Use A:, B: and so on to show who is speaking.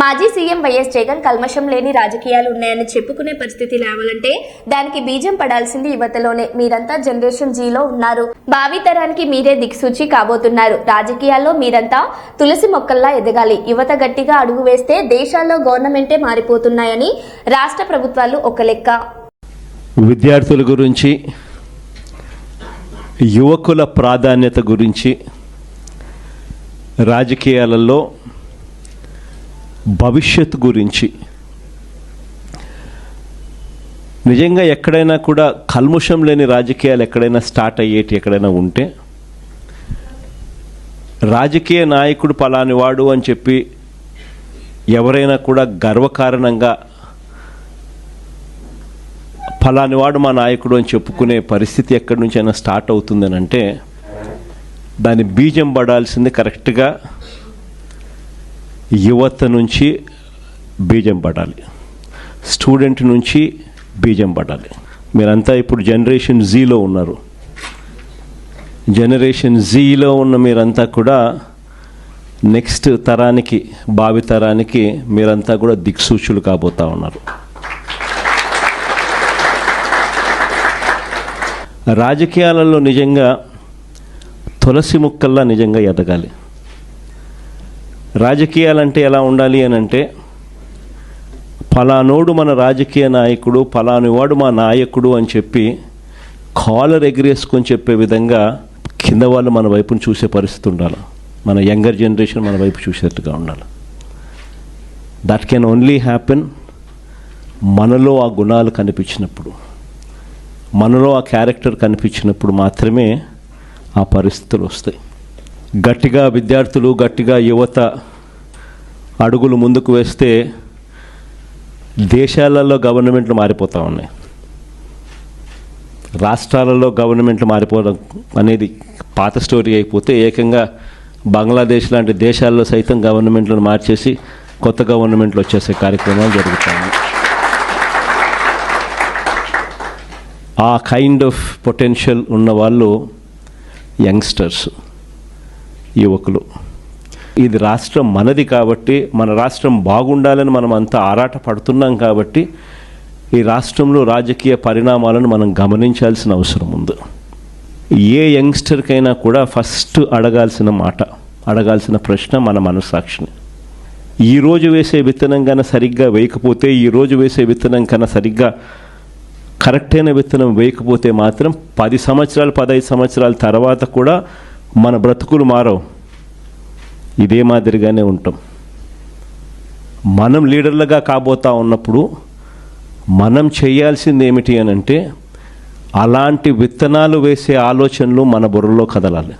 A: మాజీ CM YS Jagan కల్మషం లేని రాజకీయాలు ఉన్నాయని చెప్పుకునే పరిస్థితి రావాలంటే దానికి బీజం పడాల్సింది యువతలోనే. మీరంతా జనరేషన్ జీలో ఉన్నారు. భావితరానికి మీరే దిక్సూచి కాబోతున్నారు. రాజకీయాల్లో మీరంతా తులసి మొక్కల్లా ఎదగాలి. యువత గట్టిగా అడుగు వేస్తే దేశాల్లో గవర్నమెంటే మారిపోతున్నాయని రాష్ట్ర ప్రభుత్వాలు ఒక లెక్క.
B: విద్యార్థుల గురించి యువకుల ప్రాధాన్యత గురించి రాజకీయాలలో భవిష్యత్తు గురించి. నిజంగా ఎక్కడైనా కూడా కల్ముషం లేని రాజకీయాలు ఎక్కడైనా స్టార్ట్ అయ్యేటి ఎక్కడైనా ఉంటే రాజకీయ నాయకుడు పలాని వాడు అని చెప్పి ఎవరైనా కూడా గర్వకారణంగా ఫలాని వాడు మా నాయకుడు అని చెప్పుకునే పరిస్థితి ఎక్కడి నుంచి అయినా స్టార్ట్ అవుతుందని అంటే దాని బీజం పడాల్సింది కరెక్ట్గా యువత నుంచి బీజం పడాలి. స్టూడెంట్ నుంచి బీజం పడాలి. మీరంతా ఇప్పుడు జనరేషన్ జీలో ఉన్నారు. జనరేషన్ జీలో ఉన్న మీరంతా కూడా నెక్స్ట్ తరానికి భావి తరానికి మీరంతా కూడా దిక్సూచులు కాబోతా ఉన్నారు. రాజకీయాలలో నిజంగా తులసి ముక్కల్లా నిజంగా ఎదగాలి. రాజకీయాలంటే ఎలా ఉండాలి అని అంటే ఫలానోడు మన రాజకీయ నాయకుడు ఫలాని వాడు మా నాయకుడు అని చెప్పి కాలర్ ఎగిరేసుకొని చెప్పే విధంగా కింద వాళ్ళు మన వైపును చూసే పరిస్థితి ఉండాలి. మన యంగర్ జనరేషన్ మన వైపు చూసేట్టుగా ఉండాలి. దట్ కెన్ ఓన్లీ హ్యాపెన్ మనలో ఆ గుణాలు కనిపించినప్పుడు. మనలో ఆ క్యారెక్టర్ కనిపించినప్పుడు మాత్రమే ఆ పరిస్థితులు వస్తాయి. గట్టిగా విద్యార్థులు గట్టిగా యువత అడుగులు ముందుకు వేస్తే దేశాలలో గవర్నమెంట్లు మారిపోతూ ఉన్నాయి. రాష్ట్రాలలో గవర్నమెంట్లు మారిపోవడం అనేది పాత స్టోరీ అయిపోతే ఏకంగా బంగ్లాదేశ్ లాంటి దేశాల్లో సైతం గవర్నమెంట్లను మార్చేసి కొత్త గవర్నమెంట్లు వచ్చేసే కార్యక్రమాలు జరుగుతాయి. ఆ కైండ్ ఆఫ్ పొటెన్షియల్ ఉన్న వాళ్ళు యంగ్స్టర్స్. యువకులు. ఇది రాష్ట్రం మనది కాబట్టి మన రాష్ట్రం బాగుండాలని మనం అంతా ఆరాట పడుతున్నాం కాబట్టి ఈ రాష్ట్రంలో రాజకీయ పరిణామాలను మనం గమనించాల్సిన అవసరం ఉంది. ఏ యంగ్స్టర్కైనా కూడా ఫస్ట్ అడగాల్సిన మాట అడగాల్సిన ప్రశ్న మన మనస్సాక్షిని. ఈరోజు వేసే విత్తనం కన్నా సరిగ్గా వేయకపోతే ఈరోజు వేసే విత్తనం కన్నా సరిగ్గా కరెక్ట్ అయిన విత్తనం వేయకపోతే మాత్రం పది సంవత్సరాలు పదహైదు సంవత్సరాల తర్వాత కూడా మన బ్రతుకులు మారవు. ఇదే మాదిరిగానే ఉంటాం. మనం లీడర్లుగా కాబోతా ఉన్నప్పుడు మనం చేయాల్సింది ఏమిటి అని అంటే అలాంటి విత్తనాలు వేసే ఆలోచనలు మన బుర్రలో కదలాలి.